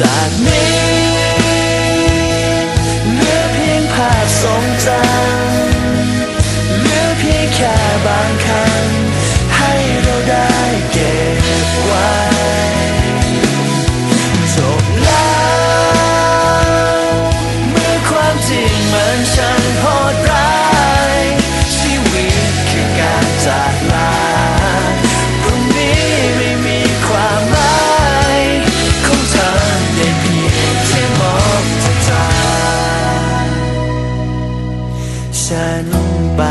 จากนี้เหลือเพียงภาพทรงจำเหลือเพียงแค่บางคำ ฉันไป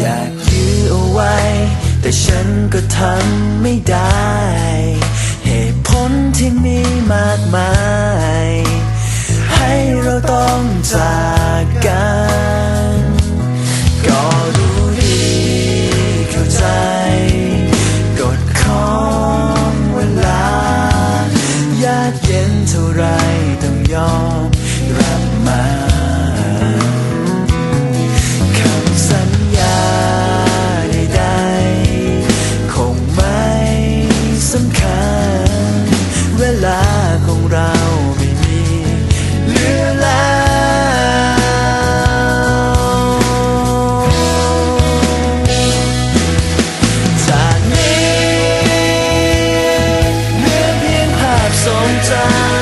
อยากยื้อเอาไว้ แต่ฉันก็ทำไม่ได้ เหตุผลที่มีมากมาย เย็นเท่าไรต้องยอมรับมา ท